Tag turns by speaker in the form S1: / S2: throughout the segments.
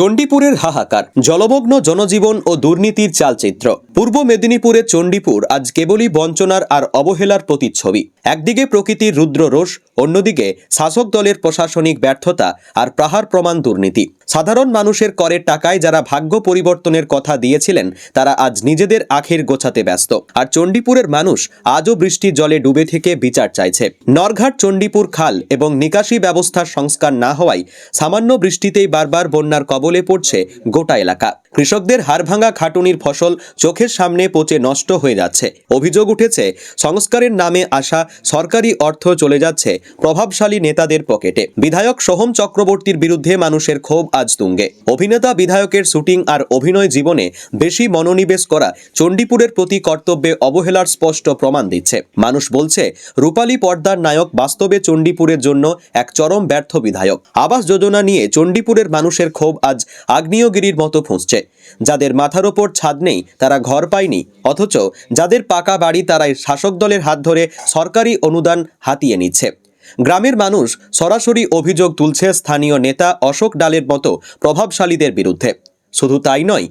S1: চণ্ডীপুরের হাহাকার, জলমগ্ন জনজীবন ও দুর্নীতির চালচিত্র। পূর্ব মেদিনীপুরের চণ্ডীপুর আজ কেবলই বঞ্চনার আর অবহেলার প্রতিচ্ছবি। একদিকে প্রকৃতির রুদ্র রোষ অন্যদিকে শাসক দলের প্রশাসনিক ব্যর্থতা আর প্রাহার প্রমাণ দুর্নীতি। সাধারণ মানুষের করের টাকায় যারা ভাগ্য পরিবর্তনের কথা দিয়েছিলেন, তারা আজ নিজেদের আখের গোছাতে ব্যস্ত। আর চণ্ডীপুরের মানুষ আজও বৃষ্টির জলে ডুবে থেকে বিচার চাইছে। নরঘাট, চণ্ডীপুর খাল এবং নিকাশি ব্যবস্থার সংস্কার না হওয়ায় সামান্য বৃষ্টিতেই বারবার বন্যার কবলে পড়ছে গোটা এলাকা। কৃষকদের হাড়ভাঙা খাটুনির ফসল চোখের সামনে পচে নষ্ট হয়ে যাচ্ছে। অভিযোগ উঠেছে, সংস্কারের নামে আসা সরকারি অর্থ চলে যাচ্ছে প্রভাবশালী নেতাদের পকেটে। বিধায়ক সোহম চক্রবর্তীর বিরুদ্ধে মানুষের ক্ষোভ আজ তুঙ্গে। অভিনেতা বিধায়কের শুটিং আর অভিনয় জীবনে বেশি মনোনিবেশ করা চণ্ডীপুরের প্রতি কর্তব্যে অবহেলার স্পষ্ট প্রমাণ দিচ্ছে। মানুষ বলছে, রূপালী পর্দার নায়ক বাস্তবে চণ্ডীপুরের জন্য এক চরম ব্যর্থ বিধায়ক। আবাস যোজনা নিয়ে চণ্ডীপুরের মানুষের ক্ষোভ আজ আগ্নেয়গিরির মতো ফুঁসছে। যাদের মাথার ওপর ছাদ নেই, তারা ঘর পায়নি, অথচ যাদের পাকা বাড়ি তারাই শাসক দলের হাত ধরে সরকারি অনুদান হাতিয়ে নিচ্ছে। গ্রামের মানুষ সরাসরি অভিযোগ তুলছে স্থানীয় নেতা অশোক ডালের মতো প্রভাবশালীদের বিরুদ্ধে। শুধু তাই নয়,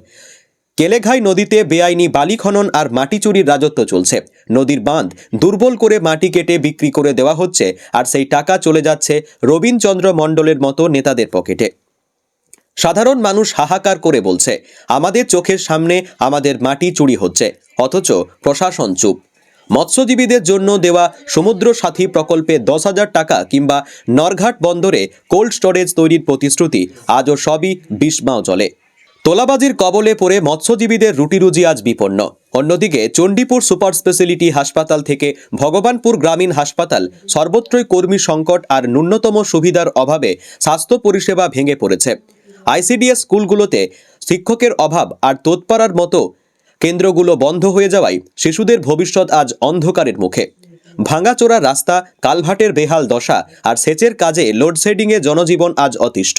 S1: কেলেঘাই নদীতে বেআইনি বালি খনন আর মাটি চুরির রাজত্ব চলছে। নদীর বাঁধ দুর্বল করে মাটি কেটে বিক্রি করে দেওয়া হচ্ছে, আর সেই টাকা চলে যাচ্ছে রবীনচন্দ্র মণ্ডলের মতো নেতাদের পকেটে। সাধারণ মানুষ হাহাকার করে বলছে, আমাদের চোখের সামনে আমাদের মাটি চুরি হচ্ছে, অথচ প্রশাসন চুপ। মৎস্যজীবীদের জন্য দেওয়া সমুদ্র সাথী প্রকল্পে দশ হাজার টাকা কিংবা নরঘাট বন্দরে কোল্ড স্টোরেজ তৈরির প্রতিশ্রুতি আজও সবই বিস্মাও চলে তোলাবাজির কবলে পড়ে মৎস্যজীবীদের রুটিরুজি আজ বিপন্ন। অন্যদিকে চণ্ডীপুর সুপার স্পেশালিটি হাসপাতাল থেকে ভগবানপুর গ্রামীণ হাসপাতাল সর্বত্রই কর্মী সংকট আর ন্যূনতম সুবিধার অভাবে স্বাস্থ্য পরিষেবা ভেঙে পড়েছে। আইসিডিএস স্কুলগুলোতে শিক্ষকের অভাব আর তোৎপাড়ার মতো কেন্দ্রগুলো বন্ধ হয়ে যাওয়ায় শিশুদের ভবিষ্যৎ আজ অন্ধকারের মুখে। ভাঙাচোরা রাস্তা, কালভাটের বেহাল দশা আর সেচের কাজে লোডশেডিংয়ে জনজীবন আজ অতিষ্ঠ।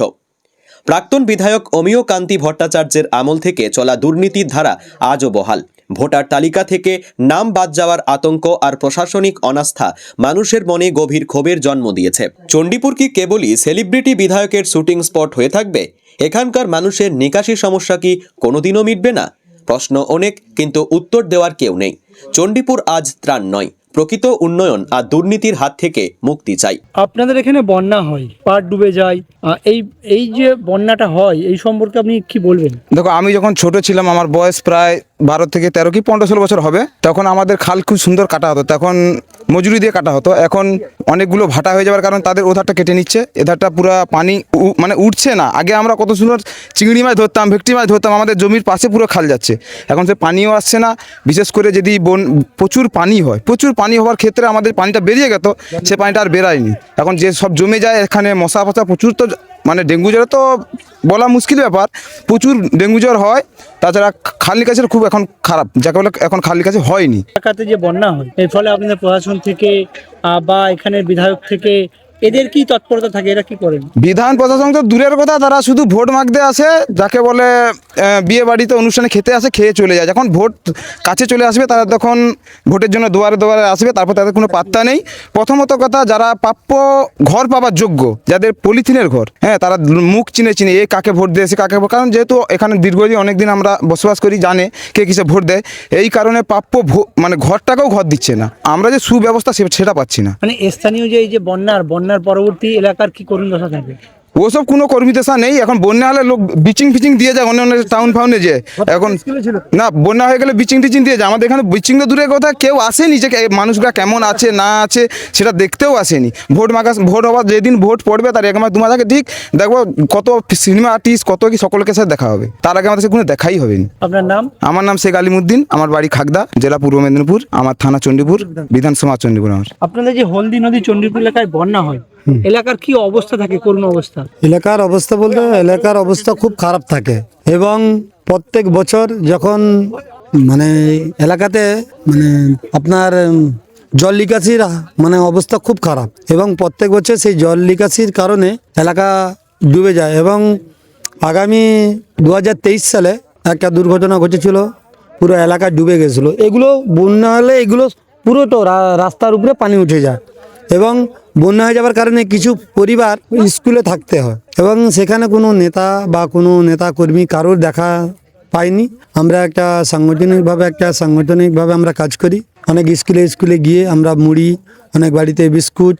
S1: প্রাক্তন বিধায়ক অমিয় কান্তি ভট্টাচার্যের আমল থেকে চলা দুর্নীতির ধারা আজও বহাল। ভোটার তালিকা থেকে নাম বাদ যাওয়ার আতঙ্ক আর প্রশাসনিক অনাস্থা মানুষের মনে গভীর ক্ষোভের জন্ম দিয়েছে। চণ্ডীপুর কি কেবলই সেলিব্রিটি বিধায়কের শুটিং স্পট হয়ে থাকবে? এখানকার মানুষের নিকাশি সমস্যা কি কোনোদিনও মিটবে না? প্রশ্ন অনেক, কিন্তু উত্তর দেওয়ার কেউ নেই। চণ্ডীপুর আজ ত্রাণ নয়। প্রকৃত উন্নয়ন আর দুর্নীতির হাত থেকে মুক্তি চাই।
S2: আপনাদের এখানে বন্যা হয় পাট ডুবে যায় এই এই যে বন্যাটা হয় এই সম্পর্কে আপনি কি বলবেন?
S3: দেখো আমি যখন ছোট ছিলাম আমার বয়স প্রায় বারো থেকে তেরো কি পনেরো ষোলো বছর হবে তখন আমাদের খাল খুব সুন্দর কাটা হতো। তখন মজুরি দিয়ে কাটা হতো। এখন অনেকগুলো ভাটা হয়ে যাওয়ার কারণে তাদের ওধারটা কেটে নিচ্ছে। এধারটা পুরো পানি মানে উঠছে না। আগে আমরা কত সুন্দর চিংড়ি মাছ ধরতাম, ভেটকি মাছ ধরতাম, আমাদের জমির পাশে পুরো খাল যাচ্ছে। এখন সে পানিও আসছে না। বিশেষ করে যদি বন, প্রচুর পানি হয়, প্রচুর পানি হওয়ার ক্ষেত্রে আমাদের পানিটা বেরিয়ে গেত, সে পানিটা আর বেরায়নি। এখন যে সব জমে যায়, এখানে মশা ফসা প্রচুর তো মানে ডেঙ্গু জ্বরে তো বলা মুশকিল ব্যাপার। প্রচুর ডেঙ্গু জ্বর হয়, তাছাড়া খালি কাজের খুব এখন খারাপ, যাকে বলে এখন খালি কাছে হয়নি।
S2: এলাকাতে যে বন্যা হয়, এর ফলে আপনাদের প্রশাসন থেকে বা এখানে বিধায়ক থেকে এদের কি তৎপরতা থাকে? এরা কি করেন?
S3: বিধান প্রশাসন তো দূরের কথা তারা শুধু ভোট মাগতে আসে যাকে বলে বিয়ে বাড়িতে অনুষ্ঠানে খেতে আসে খেয়ে চলে যায়। যখন ভোট কাছে চলে আসবে তারা তখন ভোটের জন্য দুয়ারে দুয়ারে আসবে তারপর তাদের কোনো পাত্তা নেই। প্রথমত কথা যারা প্রাপ্য ঘর পাবার যোগ্য যাদের পলিথিনের ঘর হ্যাঁ তারা মুখ চিনে চিনে এ কাকে ভোট দেয় সে কাকে কারণ যেহেতু এখানে দীর্ঘদিন অনেকদিন আমরা বসবাস করি জানে কে কিসে ভোট দেয়। এই কারণে প্রাপ্য মানে ঘরটাকেও ঘর দিচ্ছে না। আমরা যে সুব্যবস্থা সেটা পাচ্ছি না।
S2: মানে স্থানীয় যে এই যে বন্যার বন্যার পরবর্তী এলাকার কি করুন দশা থাকে
S3: ওসব কোনো কর্মীদেশা নেই। এখন বন্যা হলে লোক বিচিং ফিচিং দিয়ে যায় অন্য অন্য টাউন ফাউনে যে এখন না বন্যা হয়ে গেলে বিচিং টিচিং দিয়ে যায়। আমাদের এখানে বিচিং তো দূরের কথা কেউ আসেনি যে মানুষরা কেমন আছে না আছে সেটা দেখতেও আসেনি ভোট মাগাস ভোট হওয়ার যেদিন ভোট পড়বে তার এক মাস দু মাস আগে ঠিক দেখব কত সিনেমা আর্টিস্ট কত কি সকলকে সাথে দেখা হবে। তার আগে আমাদের কোনো দেখাই হবে না।
S2: আপনার নাম?
S3: আমার নাম শেখ আলিমুদ্দিন আমার বাড়ি খাগদা জেলা পূর্ব মেদিনীপুর আমার থানা চণ্ডীপুর বিধানসভা চণ্ডীপুর আমার।
S2: আপনাদের যে হলদি নদী চণ্ডীপুর এলাকায় বন্যা হয় এলাকার কি অবস্থা থাকে? করুণ অবস্থা।
S4: এলাকার অবস্থা বলতে এলাকার অবস্থা খুব খারাপ থাকে এবং প্রত্যেক বছর যখন মানে এলাকাতে মানে আপনার জল নিকাশির মানে অবস্থা খুব খারাপ এবং প্রত্যেক বছর সেই জল নিকাশির কারণে এলাকা ডুবে যায় এবং আগামী দুহাজার তেইশ সালে একটা দুর্ঘটনা ঘটেছিল পুরো এলাকা ডুবে গেছিল। এগুলো বন্যা হলে এগুলো পুরোটো রাস্তার উপরে পানি উঠে যায়। এবং বন্যা হয়ে যাওয়ার কারণে কিছু পরিবার স্কুলে থাকতে হয়। এবং সেখানে কোনো নেতা বা কোনো নেতা কর্মী কারোর দেখা পাইনি। আমরা একটা সাংগঠনিকভাবে একটা সাংগঠনিকভাবে আমরা কাজ করি। অনেক স্কুলে স্কুলে গিয়ে আমরা মুড়ি, অনেক বাড়িতে বিস্কুট,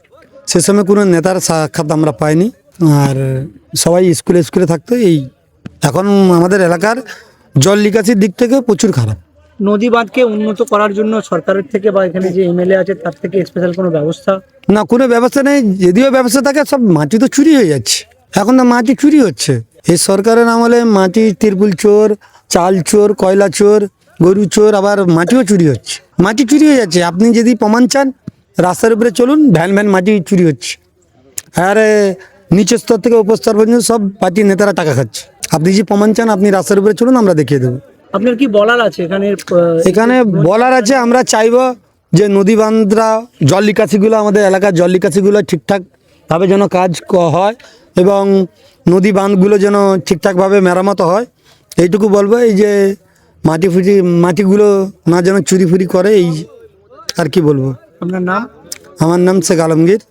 S4: সে সময় কোনো নেতার সাক্ষাৎ আমরা পাইনি। আর সবাই স্কুলে স্কুলে থাকতো। এই এখন আমাদের এলাকার জল নিকাশির দিক থেকে প্রচুর খারাপ।
S2: নদী বাঁধকে উন্নত করার জন্য সরকারের থেকে বা এখানে যে এমএলএ আছে, তার থেকে স্পেশাল কোনো ব্যবস্থা?
S4: না, কোনো ব্যবস্থা নেই। যদিও ব্যবস্থা থাকে, সব মাটি তো চুরি হয়ে যাচ্ছে। এখন তো মাটি চুরি হচ্ছে। এই সরকারের আমলে মাটি তিরপুল চোর, চাল চোর, কয়লা চোর, গরু চোর, আবার মাটিও চুরি হচ্ছে। মাটি চুরি হয়ে যাচ্ছে। আপনি যদি প্রমাণ চান, রাস্তার উপরে চলুন, ভ্যান ভ্যান মাটি চুরি হচ্ছে। আর, নিচের স্তর থেকে উপর স্তর পর্যন্ত সব পার্টির নেতারা টাকা খাচ্ছে। আপনি যে প্রমাণ চান, আপনি রাস্তার উপরে চলুন, আমরা দেখিয়ে দেবো।
S2: আপনার কি বলার আছে এখানে
S4: এখানে বলার আছে আমরা চাইব যে নদী বান্ধরা জল নিকাশিগুলো আমাদের এলাকার জল নিকাশিগুলো ঠিকঠাকভাবে যেন কাজ হয় এবং নদী বাঁধগুলো যেন ঠিকঠাকভাবে মেরামত হয়। এইটুকু বলব এই যে মাটি ফুটি মাটিগুলো না যেন চুরি ফুরি করে এই আর কি বলব।
S2: আপনার নাম?
S4: আমার নাম শেখ আলমগীর।